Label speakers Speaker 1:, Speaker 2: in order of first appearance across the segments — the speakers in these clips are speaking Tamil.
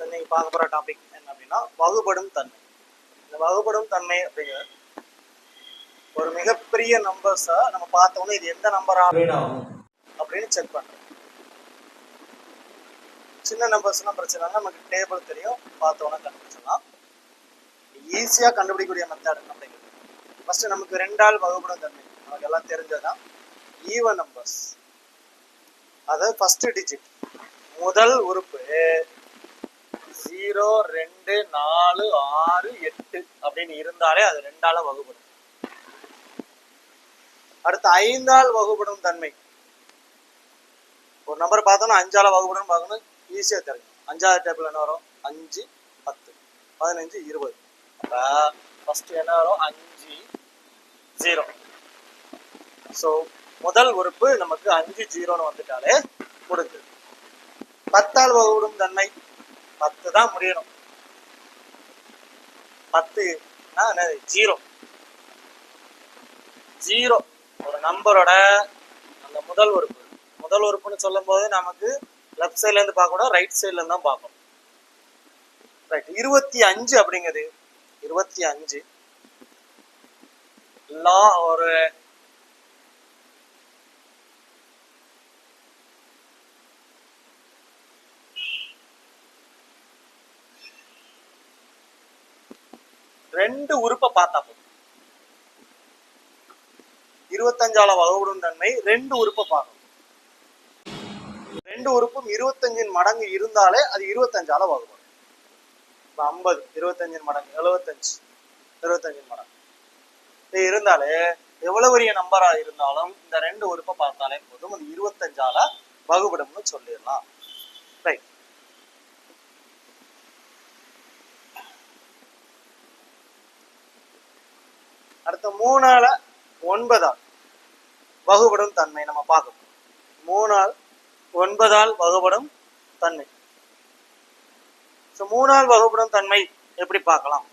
Speaker 1: ஸோ இன்னைக்கு பார்க்க போகிற டாபிக் என்ன அப்படின்னா வகுபடும் தன்மை. இந்த வகுபடும் தன்மை அப்படிங்கிறது ஒரு மிகப்பெரிய நம்பர்ஸை நம்ம பார்த்தோன்னே இது எந்த நம்பரா அப்படின்னு செக் பண்ணுறோம் சின்ன நம்பர்ஸ்லாம் பிரச்சனை நமக்கு டேபிள் தெரியும் பார்த்தோன்னே கண்டுபிடிச்சிடலாம். ஈஸியாக கண்டுபிடிக்கக்கூடிய மெத்தட் அப்படிங்கிறது. ஃபர்ஸ்ட் நமக்கு ரெண்டால் வகுப்படும் தன்மை. நமக்கு எல்லாம் தெரிஞ்சதுதான். ஈவன் நம்பர்ஸ் அதாவது ஃபர்ஸ்ட் டிஜிட் முதல் உறுப்பு. ரெண்டு நாலு ஆறு எட்டு அப்படின்னு இருந்தாலே அது ரெண்டால வகுப்படும் அடுத்து ஐந்தால் வகுப்படும் தன்மை. ஒரு நம்பர் பார்த்தோம்னா அஞ்சால வகுப்படும் பார்க்கணும். ஈஸியாக தெரியும். அஞ்சாவது டேபிள் என்ன வரும்? அஞ்சு பத்து. பதினஞ்சு இருபது. அப்போ என்ன வரும்? அஞ்சு ஜீரோ ஸோ முதல் உறுப்பு நமக்கு அஞ்சு ஜீரோன்னு வந்துட்டாலே கொடுக்குது. பத்தால் வகுடும் தன்மை. பத்து தான் முடியணும். பத்து என்னது? ஜீரோ. ஜீரோ. ஒரு நம்பரோட அந்த முதல் உறுப்பு. முதல் உறுப்புன்னு சொல்லும் போது நமக்கு லெஃப்ட் சைட்ல இருந்து பார்க்கணும் ரைட் சைட்ல இருந்து தான் பார்க்கணும். ரைட் இருபத்தி அஞ்சு அப்படிங்கிறது இருபத்தி அஞ்சு. லா ஒரு ரெண்டு உறுப்பை பார்த்தா போதும். இருபத்தஞ்சால வகுப்படும் தன்மை ரெண்டு உறுப்பை பார்க்கணும் ரெண்டு உறுப்பும் இருபத்தஞ்சின் மடங்கு இருந்தாலே அது இருபத்தஞ்சால வகுப்படும் இப்போ ஐம்பது இருபத்தஞ்சின் மடங்கு எழுபத்தஞ்சு இருபத்தஞ்சின் மடங்கு. இது இருந்தாலே எவ்வளவு பெரிய நம்பரா இருந்தாலும் இந்த ரெண்டு உறுப்பை பார்த்தாலே போதும். அது இருபத்தஞ்சால வகுபடும்னு சொல்லிடலாம். ரைட் அடுத்த மூணால ஒன்பதால் வகுபடும் தன்மை நம்ம பார்க்கணும். மூணால் ஒன்பதால் வகுபடும் தன்மை. ஸோ மூணால் வகுப்படும் தன்மை எப்படி பார்க்கலாம்?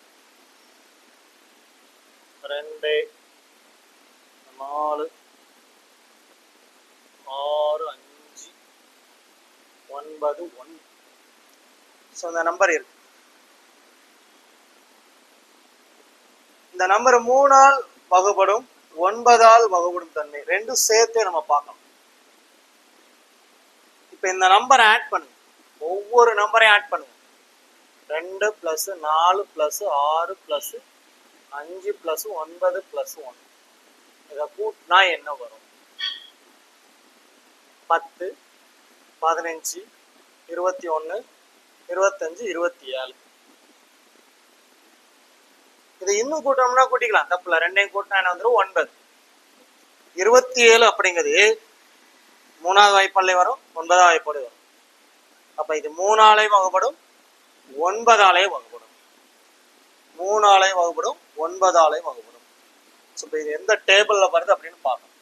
Speaker 1: ரெண்டு நாலு ஆறு அஞ்சு ஒன்பது ஒன்று. ஸோ இந்த நம்பர் இருக்கு. இந்த நம்பர் மூணால் வகுபடும் ஒன்பதால் வகுபடும் தன்மை. ரெண்டும் சேர்த்தே நம்ம பார்க்கணும். இப்போ இந்த நம்பரை ஆட் பண்ணுங்க. ஒவ்வொரு நம்பரையும் ஆட் பண்ணுங்க. ரெண்டு ப்ளஸ் நாலு ப்ளஸ் ஆறு ப்ளஸ் அஞ்சு ப்ளஸ் ஒன்பது ப்ளஸ் ஒன்று. இதை கூட்டினா என்ன வரும்? பத்து பதினஞ்சு இருபத்தி ஒன்று இருபத்தஞ்சு இருபத்தி ஏழு. இதை இன்னும் கூட்டம்னா கூட்டிக்கலாம். தப்புல ரெண்டையும் கூட்டினா என்ன வந்துடும் ஒன்பது. இருபத்தி ஏழு அப்படிங்கிறது மூணாவது வாய்ப்பாலே வரும். ஒன்பதாவது வாய்ப்போடு வரும். அப்ப இது மூணாலே வகுப்படும் ஒன்பதாலே வகுப்படும் மூணாலே வகுப்படும் ஒன்பதாலே வகுப்படும் ஸோ இப்போ இது எந்த டேபிள்ல வருது அப்படின்னு பார்க்கணும்.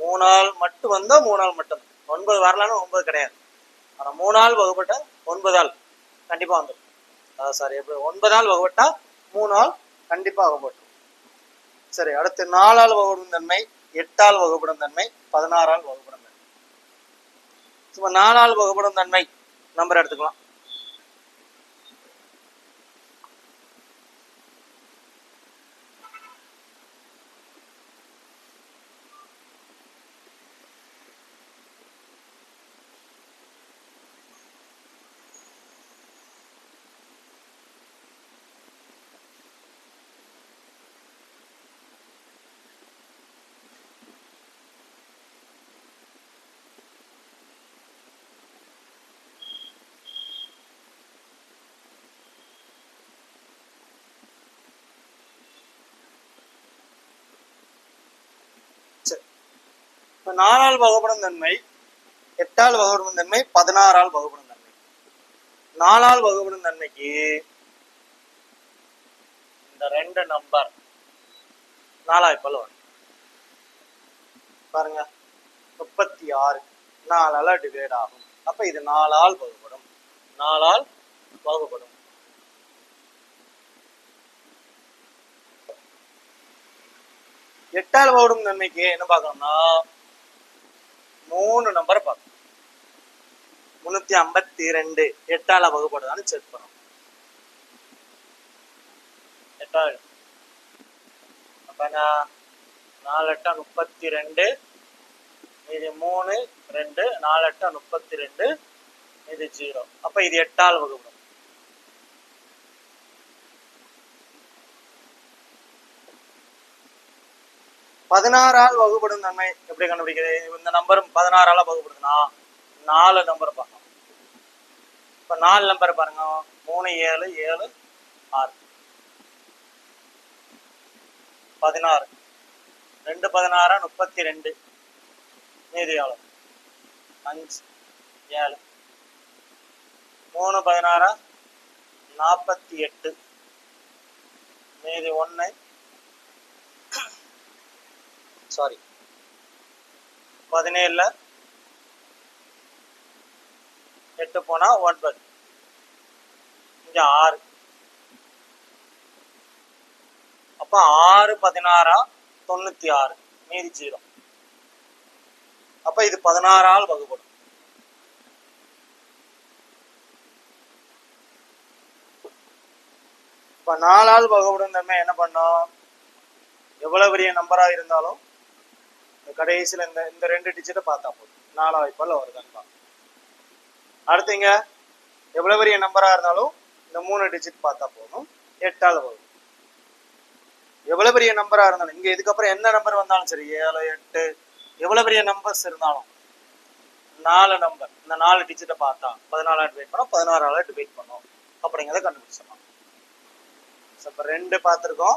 Speaker 1: மூணால் மட்டும் வந்தா மூணால் மட்டும். ஒன்பது வரலான்னு ஒன்பது கிடையாது. ஆனா மூணால் வகுப்பட்ட ஒன்பதால் கண்டிப்பா வந்துடும் அதான் சாரி எப்படி? ஒன்பதால் வகுப்பட்டா மூணாள் கண்டிப்பாக வகுப்பட்டும். சரி அடுத்து நாலால் வகுப்படும் தன்மை எட்டால் வகுப்படும் தன்மை பதினாறால் வகுப்படும் தன்மை. சும்மா நாலால் வகுப்படும் தன்மை நம்பர் எடுத்துக்கலாம். இப்போ நாலால் வகுப்படும் தன்மை எட்டால் வகுப்படும் தன்மை பதினாறால் வகுப்படும் தன்மை. நாலால் வகுப்படும் தன்மைக்கு இந்த ரெண்டு நம்பர் நாலாய் வரும் பாருங்க. முப்பத்தி ஆறு நாலால டிவைட் ஆகும். அப்ப இது நாலால் வகுப்படும் நாலால் வகுப்படும் எட்டால் வகுடும் தன்மைக்கு என்ன பார்க்கணும்னா மூணு நம்பரை பார்க்கணும். முன்னூத்தி ஐம்பத்தி ரெண்டு எட்டால வகுப்படுதான்னு செக் பண்ணும் எட்டாவது அப்ப நான் நாலு எட்டா முப்பத்தி ரெண்டு இது மூணு ரெண்டு நாலு எட்டா முப்பத்தி ரெண்டு இது ஜீரோ அப்ப இது எட்டால் வகுப்படும். பதினாறால் வகுப்படும் தன்மை எப்படி கண்டுபிடிக்கிறது? இந்த நம்பர் பதினாறால வகுப்படுதுன்னா நாலு நம்பர் பார்க்கணும் இப்ப நாலு நம்பர் பாருங்க. மூணு ஏழு ஏழு ஆறு. பதினாறு. ரெண்டு பதினாறா முப்பத்தி ரெண்டு மீதி ஆளு அஞ்சு ஏழு. மூணு பதினாறா நாற்பத்தி எட்டு. மீதி ஒன்று சாரி பதினேழுல எட்டு போனா ஒன்பது. இங்க ஆறு. அப்ப ஆறு பதினாறா தொண்ணூத்தி ஆறு. மீதி ஜீரோ. அப்ப இது பதினாறால் வகுப்படும் இப்ப நாலால் வகுப்படும் தன்மை என்ன பண்ணோம்? எவ்வளவு பெரிய நம்பரா இருந்தாலும் இந்த கடைசியில இந்த இந்த ரெண்டு டிஜிட்டை பார்த்தா போதும். நாலா வாய்ப்பால் வருதான்னு பார்க்கணும். அடுத்தீங்க எவ்வளவு பெரிய நம்பரா இருந்தாலும் இந்த மூணு டிஜிட் பார்த்தா போதும். எட்டால் வரும். எவ்வளவு பெரிய நம்பரா இருந்தாலும் இங்க இதுக்கப்புறம் என்ன நம்பர் வந்தாலும் சரி ஏழு எட்டு எவ்வளவு பெரிய நம்பர்ஸ் இருந்தாலும் நாலு நம்பர் இந்த நாலு டிஜிட்டை பார்த்தா பதினாலாவது டிவைட் பண்ணோம் பதினாறால டிவைட் பண்ணோம். அப்படிங்கிறத கண்டுபிடிச்சிடலாம். So, ரெண்டு பார்த்துருக்கோம்.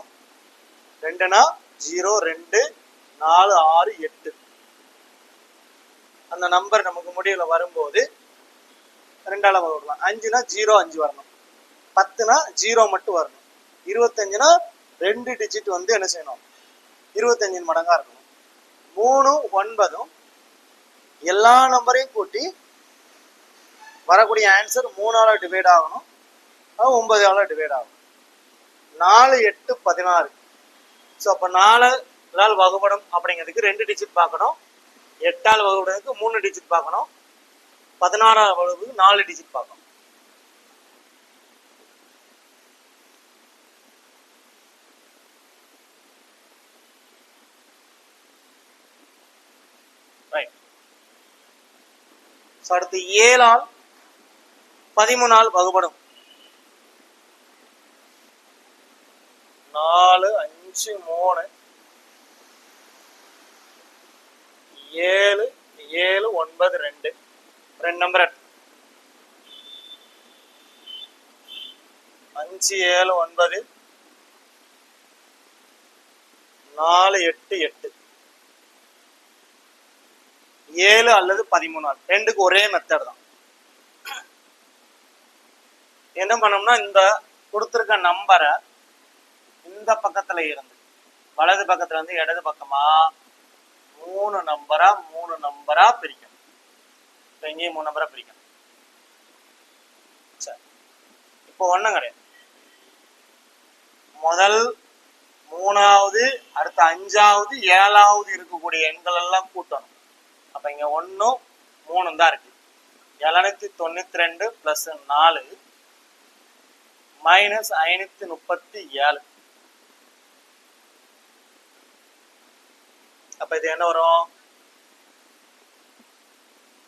Speaker 1: ரெண்டுனா ஜீரோ ரெண்டு நாலு ஆறு எட்டு. அந்த நம்பர் நமக்கு முடிவுல வரும்போது ரெண்டால வகுக்கலாம் அஞ்சுனா ஜீரோ அஞ்சு வரணும். பத்துனா ஜீரோ மட்டும் வரணும். இருபத்தஞ்சுனா ரெண்டு டிஜிட் வந்து என்ன செய்யணும்? இருபத்தஞ்சு மடங்கா இருக்கணும். மூணு ஒன்பதும் எல்லா நம்பரையும் கூட்டி வரக்கூடிய ஆன்சர் மூணால டிவைட் ஆகணும். அது ஒன்பதால டிவைட் ஆகணும். நாலு எட்டு பதினாறு. ஸோ அப்போ நாலு நாள் வகுப்படும் அப்படிங்கிறதுக்கு ரெண்டு டிஜிட் பார்க்கணும். எட்டால் வகுப்படுறதுக்கு மூணு டிஜிட் பார்க்கணும். பதினாறாவது வகுப்புக்கு நாலு டிஜிட் பார்க்கணும். அடுத்து ஏழால் பதிமூணால் வகுப்படும் நாலு அஞ்சு மூணு ஏழு ஏழு ஒன்பது ரெண்டு. ரெண்டு நம்பர் அஞ்சு ஏழு ஒன்பது. நாலு எட்டு எட்டு. ஏழு அல்லது பதிமூணு ரெண்டுக்கு ஒரே மெத்தட் தான். என்ன பண்ணோம்னா இந்த கொடுத்துருக்க நம்பரை இந்த பக்கத்துல இருந்து வலது பக்கத்துல இருந்து இடது பக்கமா மூணு நம்பரா மூணு நம்பரா பிரிக்கணும். இப்போ இங்கேயும் மூணு நம்பரா பிரிக்கணும். சரி. இப்போ ஒண்ணும் கிடையாது. முதல் மூணாவது அடுத்த அஞ்சாவது ஏழாவது இருக்கக்கூடிய எண்கள் எல்லாம் கூட்டணும். அப்ப இங்க ஒன்றும் மூணும் தான் இருக்கு. எழுநூத்தி தொண்ணூத்தி ரெண்டு பிளஸ் நாலு மைனஸ் ஐநூத்தி முப்பத்தி ஏழு. அப்ப இது என்ன வரும்?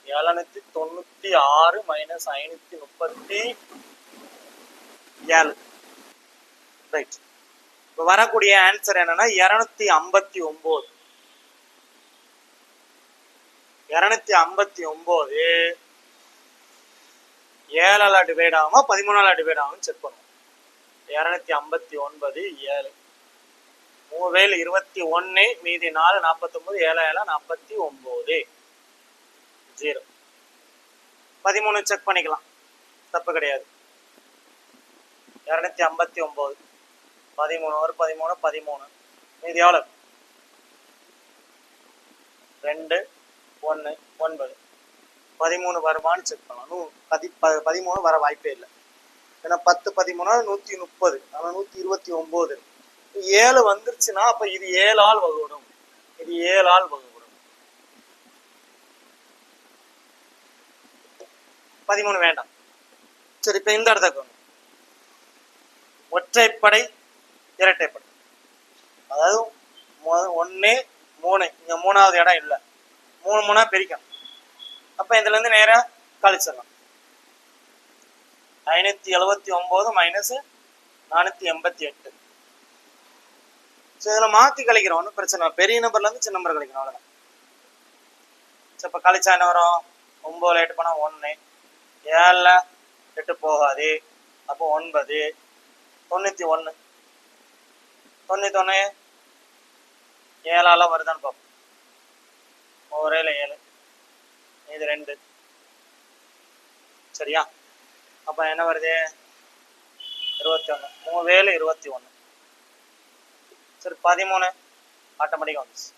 Speaker 1: எழுநூத்தி தொண்ணூத்தி ஆறு மைனஸ் ஐநூத்தி முப்பத்தி ஏழு. ரைட் இப்ப வரக்கூடிய ஆன்சர் என்னன்னா இருநூத்தி ஐம்பத்தி ஒன்பது இருநூத்தி ஐம்பத்தி ஒன்பது ஏழால டிவைட் ஆகுமா? பதிமூணால டிவைட் ஆகும் செக் பண்ணுவோம். இருநூத்தி ஐம்பத்தி ஒன்பது ஏழு. மூவேல் இருபத்தி ஒன்னு மீதி நாலு நாற்பத்தொன்பது ஏழு ஏழா நாற்பத்தி ஒன்பது ஜீரோ. பதிமூணு செக் பண்ணிக்கலாம். தப்பு கிடையாது. இரநூத்தி ஐம்பத்தி ஒன்பது பதிமூணு ஒரு பதிமூணு பதிமூணு. மீதி எவ்வளவு? ரெண்டு ஒன்று ஒன்பது. பதிமூணு வருமானு செக் பண்ணலாம். நூ பதி ப- பதிமூணு வர வாய்ப்பே இல்லை. ஏன்னா பத்து பதிமூணு நூற்றி முப்பது. ஆனால் நூற்றி இருபத்தி ஒம்பது ஏழு வந்துருச்சுன்னா அப்ப இது ஏழு ஆள் வகுடும் இது ஏழு ஆள் வகுடும் பதிமூணு வேண்டாம். சரி இப்ப இந்த இடத்துக்கு ஒற்றைப்படை இரட்டைப்படை. அதாவது ஒன்னு மூணு. இங்க மூணாவது இடம் இல்லை. மூணு மூணா பிரிக்கணும். இதுல இருந்து நேரா கழிச்சிடலாம். ஐநூத்தி எழுபத்தி ஒன்பது மைனஸ் நானூத்தி எண்பத்தி எட்டு. ஸோ இதில் மாற்றி கழிக்கிறோம். ஒன்றும் பிரச்சனை இல்லை. பெரிய நம்பர்லேருந்து சின்ன நம்பர் கழிக்கணும் அவ்வளோதான் ஸோ இப்போ கழிச்சா என்ன வரும்? ஒம்போதில் எட்டு போனால் ஒன்று ஏழில் எட்டு போகாது. அப்போ ஒன்பது. தொண்ணூற்றி ஒன்று தொண்ணூத்தொன்று ஏழால வருதான்னு பார்ப்போம் ஒரேல ஏழு. இது ரெண்டு. சரியா? அப்போ என்ன வருது? இருபத்தி ஒன்று மூணு வேலு இருபத்தி ஒன்று சரி பதிமூணு ஆட்டோமேட்டிக்காக வந்துச்சு.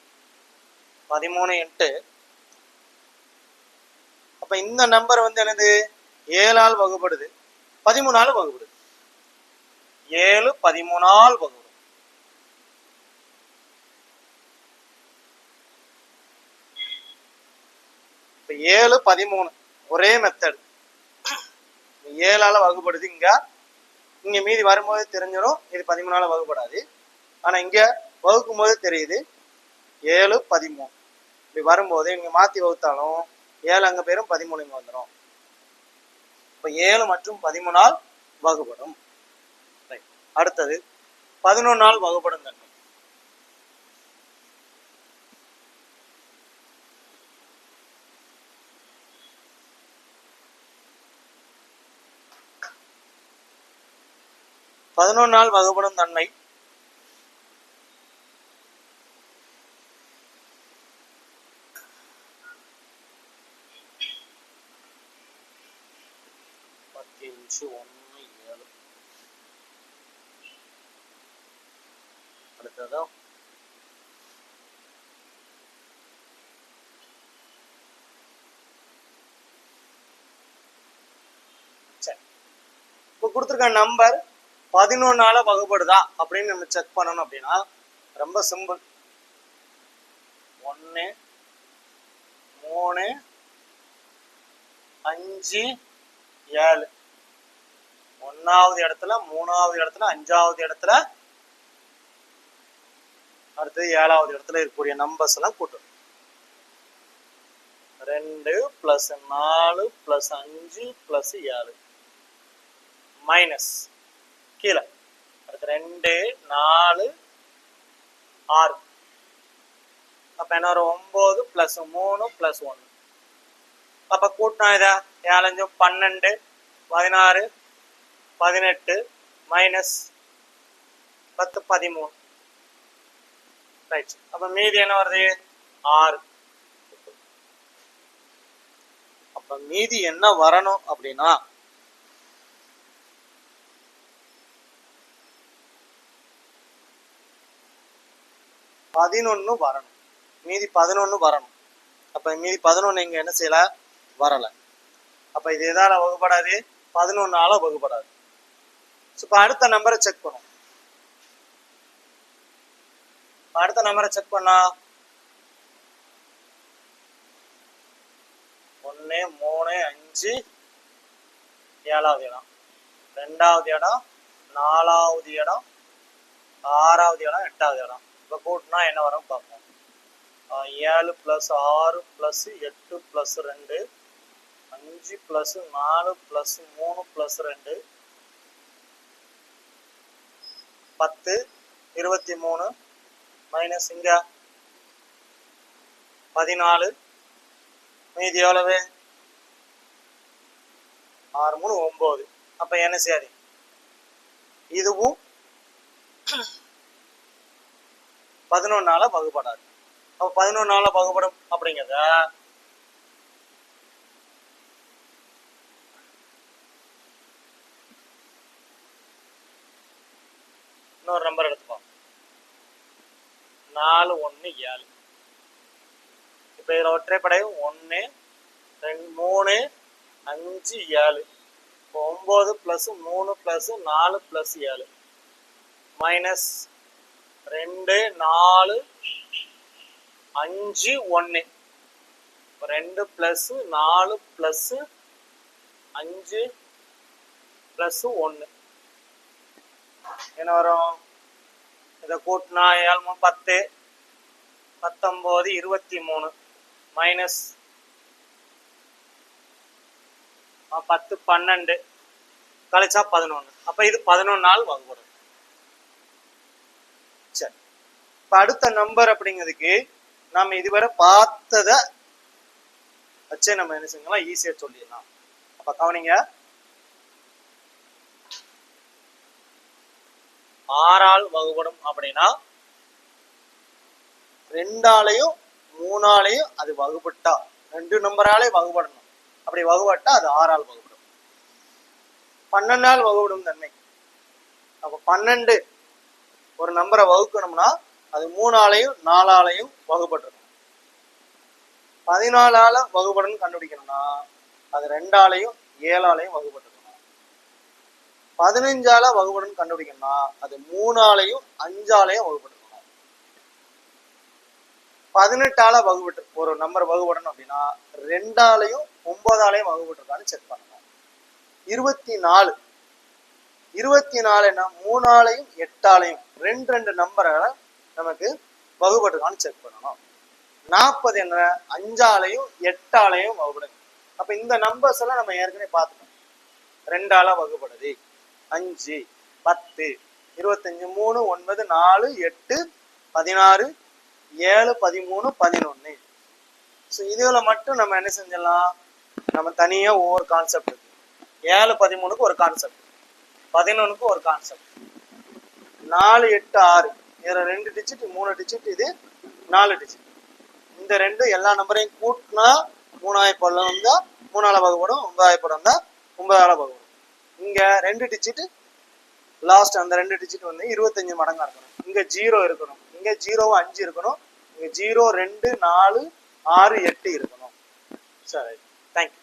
Speaker 1: பதிமூணு இன்ட்டு அப்போ இந்த நம்பர் வந்து என்னது? ஏழால் வகுப்படுது பதிமூணால் வகுப்படுது ஏழு பதிமூணால் வகுப்படும் இப்போ ஏழு பதிமூணு ஒரே மெத்தட் ஏழால வகுப்படுது இங்க. இங்க மீதி வரும்போது தெரிஞ்சிடும் இது பதிமூணால வகுப்படாது ஆனா இங்க வகுக்கும் போது தெரியுது. ஏழு பதிமூணு. இப்படி வரும்போது இங்க மாத்தி வகுத்தாலும் ஏழு அங்கே பேரும் பதிமூணு இங்கே வந்துடும் இப்ப ஏழு மற்றும் பதிமூணால் வகுபடும். அடுத்தது பதினொன்னால் வகுபடும் தன்மை. பதினொன்னால் வகுபடும் தன்மை பத்து ஒன்று ஏழு அடுத்ததா? இப்போ கொடுத்துருக்க நம்பர் பதினொன்னால வகுப்படுதா அப்படின்னு நம்ம செக் பண்ணணும் அப்படின்னா ரொம்ப சிம்பிள் ஒன்று மூணு அஞ்சு ஏழு. ஒன்னாவது இடத்துல மூணாவது இடத்துல அஞ்சாவது இடத்துல அடுத்தது ஏழாவது இடத்துல இருக்கக்கூடிய நம்பர்ஸ் எல்லாம் கூட்டணும். ரெண்டு பிளஸ் நாலு பிளஸ் அஞ்சு பிளஸ் ஏழு. மைனஸ் கீழே. அடுத்து ரெண்டு நாலு ஆறு. அப்ப என்ன ஒரு ஒன்பது பிளஸ் மூணு பிளஸ் ஒன்று. அப்ப கூட்டினா இதா ஏழஞ்சும் பன்னெண்டு பதினாறு பதினெட்டு மைனஸ் பத்து பதிமூணு. ரைட் அப்ப மீதி என்ன வருது? ஆறு. அப்ப மீதி என்ன வரணும் அப்படின்னா பதினொன்னு வரணும். மீதி பதினொன்னு வரணும். அப்ப மீதி பதினொன்னு இங்க என்ன செய்யல? வரல. அப்ப இது எதால வகுப்படாது? பதினொன்னால வகுப்படாது. இப்ப அடுத்த நம்பரை செக் பண்ணும் அடுத்த நம்பரை செக் பண்ணா ஒன்று மூணு அஞ்சு ஏழாவது இடம். ரெண்டாவது இடம் நாலாவது இடம் ஆறாவது இடம் எட்டாவது இடம். இப்போ கூட்டினா என்ன வரும் பார்ப்போம். ஆஹ் ஏழு ப்ளஸ் ஆறு ப்ளஸ் எட்டு ப்ளஸ் ரெண்டு அஞ்சு ப்ளஸ் நாலு ப்ளஸ் மூணு ப்ளஸ் ரெண்டு பத்து இருபத்தி மூணு மைனஸ் இங்க பதினாலு. மீதி எவ்வளவு? ஆறு மூணு ஒம்பது அப்ப என்ன சரி இதுவும் பதினொன்னால வகுப்படாது. அப்ப பதினொன்னால வகுப்படும் அப்படிங்கிறத? இன்னொரு நம்பர் எடுத்துப்போம் நாலு ஒன்று ஏழு. இப்போ இதில் ஒற்றைப்படை ஒன்று ரெண்டு மூணு அஞ்சு ஏழு. இப்போ ஒம்பது ப்ளஸ் மூணு ப்ளஸ் நாலு ப்ளஸ் ஏழு. மைனஸ் ரெண்டு நாலு அஞ்சு ஒன்று ரெண்டு ப்ளஸ்ஸு நாலு ப்ளஸ்ஸு அஞ்சு ப்ளஸ் ஒன்று என்ன வரும்? இதை கூட்டினா ஏழு பத்து பத்தொம்போது இருபத்தி மூணு மைனஸ் பத்து பன்னெண்டு கழிச்சா பதினொன்று அப்போ இது பதினொன்று நாள் வகுப்படும் சரி. இப்போ அடுத்த நம்பர் அப்படிங்கிறதுக்கு நாம் இதுவரை பார்த்ததை வச்சே நம்ம என்ன செஞ்சோம்னா ஈஸியாக சொல்லிடலாம். அப்போ கவனிங்க. ஆறால் வகுப்படும் அப்படின்னா ரெண்டாலையும் மூணாலையும் அது வகுப்பட்டா ரெண்டு நம்பராலே வகுப்படணும் அப்படி வகுப்பட்டா அது ஆறால் வகுபடும். பன்னெண்டால் வகுபடும் தன்மை. அப்ப பன்னெண்டு ஒரு நம்பரை வகுக்கணும்னா அது மூணாலையும் நாலாலையும் வகுப்பட்டிருக்கும் பதினாலால வகுப்படணும் கண்டுபிடிக்கணும்னா அது ரெண்டாலையும் ஏழாலையும் வகுப்பட்டிருக்கணும் பதினஞ்சால வகுப்படன் கண்டுபிடிக்கணும்னா அது மூணாலையும் அஞ்சாலையும் வகுப்பட்டிருக்கணும் பதினெட்டால வகுப்பட்டு ஒரு நம்பர் வகுப்படணும் அப்படின்னா ரெண்டாலையும் ஒன்பதாலையும் வகுப்பட்டிருக்கான்னு செக் பண்ணணும். இருபத்தி நாலு இருபத்தி நாலு என்ன மூணாலையும் எட்டாலையும் ரெண்டு ரெண்டு நம்பரை நமக்கு வகுப்பட்டிருக்கான்னு செக் பண்ணணும். நாற்பது என்ன? அஞ்சாலையும் எட்டாலையும் வகுப்படும் அப்ப இந்த நம்பர்ஸ் எல்லாம் நம்ம ஏற்கனவே பார்த்துக்கணும் ரெண்டால வகுப்படுது. அஞ்சு பத்து இருபத்தஞ்சு மூணு ஒன்பது நாலு எட்டு பதினாறு ஏழு பதிமூணு பதினொன்று ஸோ இதில் மட்டும் நம்ம என்ன செஞ்சிடலாம்? நம்ம தனியாக ஒவ்வொரு கான்செப்ட் இருக்கு. ஏழு பதிமூணுக்கு ஒரு கான்செப்ட் பதினொன்றுக்கு ஒரு கான்செப்ட் நாலு எட்டு ஆறு. இதில் ரெண்டு டிஜிட் மூணு டிஜிட் இது நாலு டிஜிட் இந்த ரெண்டு எல்லா நம்பரையும் கூட்டினா மூணாயிரம் பல்லம் தான் மூணாவது வகுப்படும் ஒன்பதாயிரம் படம் வந்தா ஒன்பதாயிரம் இங்கே ரெண்டு டிஜிட் லாஸ்ட் அந்த ரெண்டு டிஜிட் வந்து இருபத்தஞ்சு மடங்காக இருக்கணும். இங்கே ஜீரோ இருக்கணும். இங்கே ஜீரோவும் அஞ்சு இருக்கணும். இங்கே ஜீரோ ரெண்டு நாலு ஆறு எட்டு இருக்கணும். சரி தேங்க்யூ